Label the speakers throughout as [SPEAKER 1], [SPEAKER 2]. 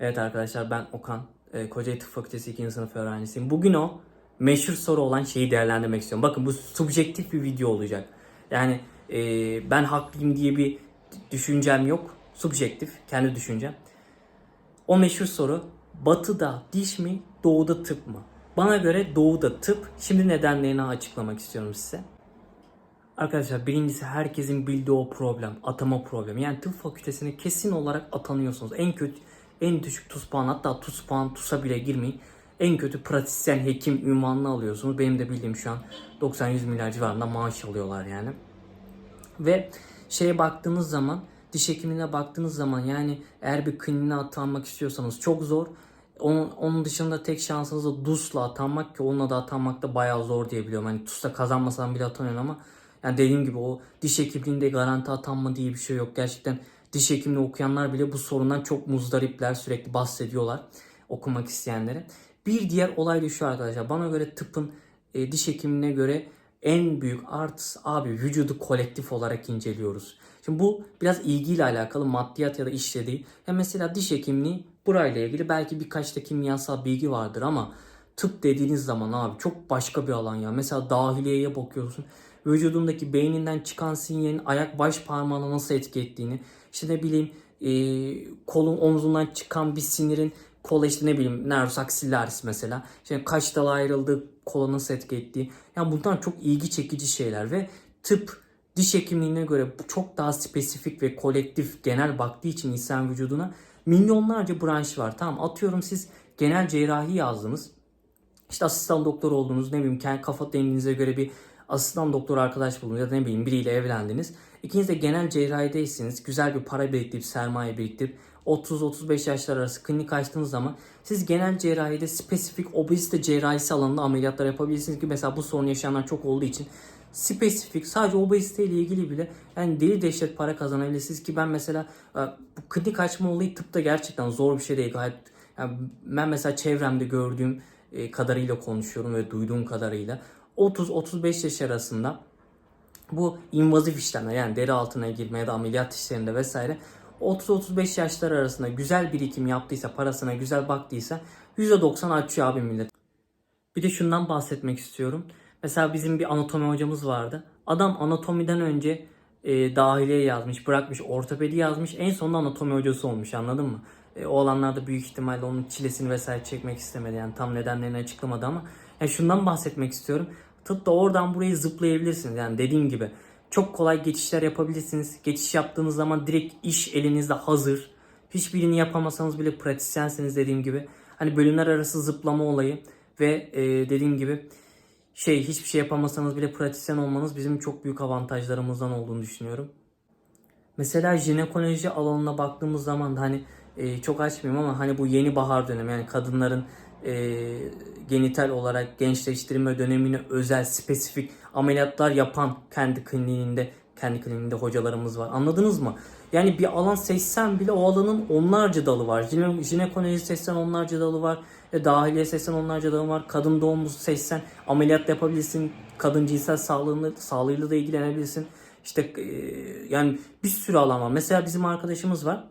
[SPEAKER 1] Evet arkadaşlar ben Okan. E, Kocaeli Tıp Fakültesi 2. sınıf öğrencisiyim. Bugün o meşhur soru olan şeyi değerlendirmek istiyorum. Bakın bu subjektif bir video olacak. Yani e, ben haklıyım diye bir düşüncem yok. Subjektif, kendi düşüncem. O meşhur soru batıda diş mi, doğuda tıp mı? Bana göre doğuda tıp. Şimdi nedenlerini açıklamak istiyorum size. Arkadaşlar birincisi herkesin bildiği o problem. Atama problemi. Yani tıp fakültesine kesin olarak atanıyorsunuz. En kötü en düşük tuz puan hatta tuz puan TUS'a bile girmeyin. En kötü pratisyen hekim ünvanını alıyorsunuz. Benim de bildiğim şu an 90-100 milyar civarında maaş alıyorlar yani. Ve şeye baktığınız zaman diş hekimine baktığınız zaman yani eğer bir kliniğe atanmak istiyorsanız çok zor. Onun, onun dışında tek şansınız da DUS'la atanmak ki onunla da atanmak da bayağı zor diye biliyorum. Hani TUS'la kazanmasan bile atanıyorsun ama yani dediğim gibi o diş hekimliğinde garanti atanma diye bir şey yok. Gerçekten diş hekimliği okuyanlar bile bu sorundan çok muzdaripler. Sürekli bahsediyorlar okumak isteyenlere. Bir diğer olay da şu arkadaşlar. Bana göre tıpın e, diş hekimliğine göre en büyük artısı abi vücudu kolektif olarak inceliyoruz. Şimdi bu biraz ilgiyle alakalı maddiyat ya da işle değil. Ya mesela diş hekimliği burayla ilgili belki birkaç da kimyasal bilgi vardır ama tıp dediğiniz zaman abi çok başka bir alan ya. Mesela dahiliyeye bakıyorsun. Vücudundaki beyninden çıkan sinyalin ayak baş parmağına nasıl etki ettiğini. işte ne bileyim e, kolun omzundan çıkan bir sinirin kola işte ne bileyim nervus axillaris mesela. İşte kaç dal ayrıldı kola nasıl etki ettiği. Yani bunlar çok ilgi çekici şeyler ve tıp diş hekimliğine göre çok daha spesifik ve kolektif genel baktığı için insan vücuduna milyonlarca branş var. Tamam atıyorum siz genel cerrahi yazdınız. İşte asistan doktor oldunuz ne bileyim kendi kafa denginize göre bir asistan doktor arkadaş buldunuz ya da ne bileyim biriyle evlendiniz. İkiniz de genel cerrahideysiniz. Güzel bir para biriktirip sermaye biriktirip 30-35 yaşlar arası klinik açtığınız zaman siz genel cerrahide spesifik obezite cerrahisi alanında ameliyatlar yapabilirsiniz ki mesela bu sorun yaşayanlar çok olduğu için spesifik sadece obezite ile ilgili bile yani deli dehşet para kazanabilirsiniz ki ben mesela e, bu klinik açma olayı tıpta gerçekten zor bir şey değil. Gayet yani ben mesela çevremde gördüğüm kadarıyla konuşuyorum ve duyduğum kadarıyla 30-35 yaş arasında bu invazif işlemler yani deri altına girme ya da ameliyat işlerinde vesaire 30-35 yaşlar arasında güzel birikim yaptıysa, parasına güzel baktıysa %90 açıyor abi millet. Bir de şundan bahsetmek istiyorum. Mesela bizim bir anatomi hocamız vardı. Adam anatomiden önce e, dahiliye yazmış, bırakmış, ortopedi yazmış. En sonunda anatomi hocası olmuş anladın mı? E, o alanlarda büyük ihtimalle onun çilesini vesaire çekmek istemedi. Yani tam nedenlerini açıklamadı ama yani şundan bahsetmek istiyorum. Tıpta oradan burayı zıplayabilirsiniz. Yani dediğim gibi çok kolay geçişler yapabilirsiniz. Geçiş yaptığınız zaman direkt iş elinizde hazır. Hiçbirini yapamasanız bile pratisyensiniz dediğim gibi. Hani bölümler arası zıplama olayı ve e, dediğim gibi şey hiçbir şey yapamasanız bile pratisyen olmanız bizim çok büyük avantajlarımızdan olduğunu düşünüyorum. Mesela jinekoloji alanına baktığımız zaman da hani e, çok açmayayım ama hani bu yeni bahar dönemi yani kadınların e, genital olarak gençleştirme dönemine özel spesifik ameliyatlar yapan kendi kliniğinde kendi kliniğinde hocalarımız var. Anladınız mı? Yani bir alan seçsen bile o alanın onlarca dalı var. Jine, jinekoloji seçsen onlarca dalı var. E, dahiliye seçsen onlarca dalı var. Kadın doğumu seçsen ameliyat yapabilirsin. Kadın cinsel sağlığını, sağlığıyla da ilgilenebilirsin. İşte e, yani bir sürü alan var. Mesela bizim arkadaşımız var.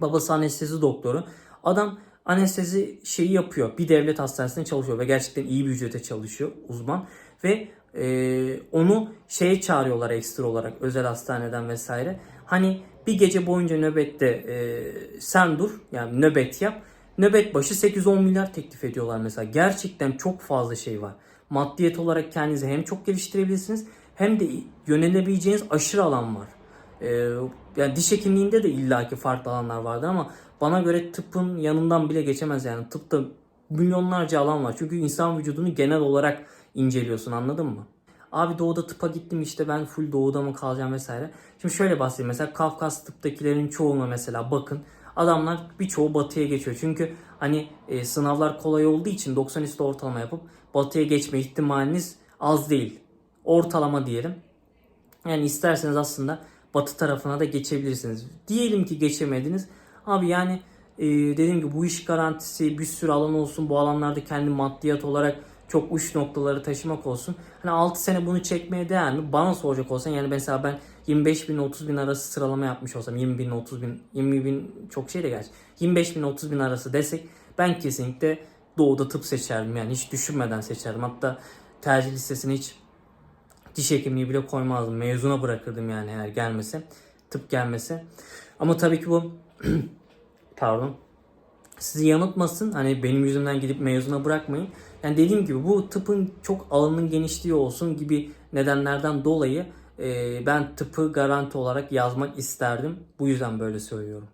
[SPEAKER 1] Babası anestezi doktoru. Adam anestezi şeyi yapıyor. Bir devlet hastanesinde çalışıyor ve gerçekten iyi bir ücrete çalışıyor uzman. Ve e, onu şeye çağırıyorlar ekstra olarak özel hastaneden vesaire. Hani bir gece boyunca nöbette e, sen dur yani nöbet yap. Nöbet başı 8-10 milyar teklif ediyorlar mesela. Gerçekten çok fazla şey var. Maddiyet olarak kendinizi hem çok geliştirebilirsiniz hem de yönelebileceğiniz aşırı alan var. Ee, yani diş hekimliğinde de illaki farklı alanlar vardı ama bana göre tıpın yanından bile geçemez yani. Tıpta milyonlarca alan var. Çünkü insan vücudunu genel olarak inceliyorsun anladın mı? Abi doğuda tıpa gittim işte ben full doğuda mı kalacağım vesaire. Şimdi şöyle bahsedeyim mesela Kafkas tıptakilerin çoğuna mesela bakın. Adamlar birçoğu batıya geçiyor. Çünkü hani e, sınavlar kolay olduğu için 90 üstü ortalama yapıp batıya geçme ihtimaliniz az değil. Ortalama diyelim. Yani isterseniz aslında batı tarafına da geçebilirsiniz. Diyelim ki geçemediniz. Abi yani e, dediğim gibi bu iş garantisi bir sürü alan olsun. Bu alanlarda kendi maddiyat olarak çok uç noktaları taşımak olsun. Hani 6 sene bunu çekmeye değer mi? Bana soracak olsan yani mesela ben 25 bin 30 bin arası sıralama yapmış olsam 20 bin 30 bin 20 bin çok şey de gerçi 25 bin 30 bin arası desek ben kesinlikle doğuda tıp seçerdim yani hiç düşünmeden seçerdim hatta tercih listesine hiç diş hekimliği bile koymazdım mezuna bırakırdım yani eğer gelmese tıp gelmese ama tabii ki bu pardon sizi yanıltmasın. Hani benim yüzümden gidip mezuna bırakmayın. Yani dediğim gibi bu tıpın çok alanının genişliği olsun gibi nedenlerden dolayı e, ben tıpı garanti olarak yazmak isterdim. Bu yüzden böyle söylüyorum.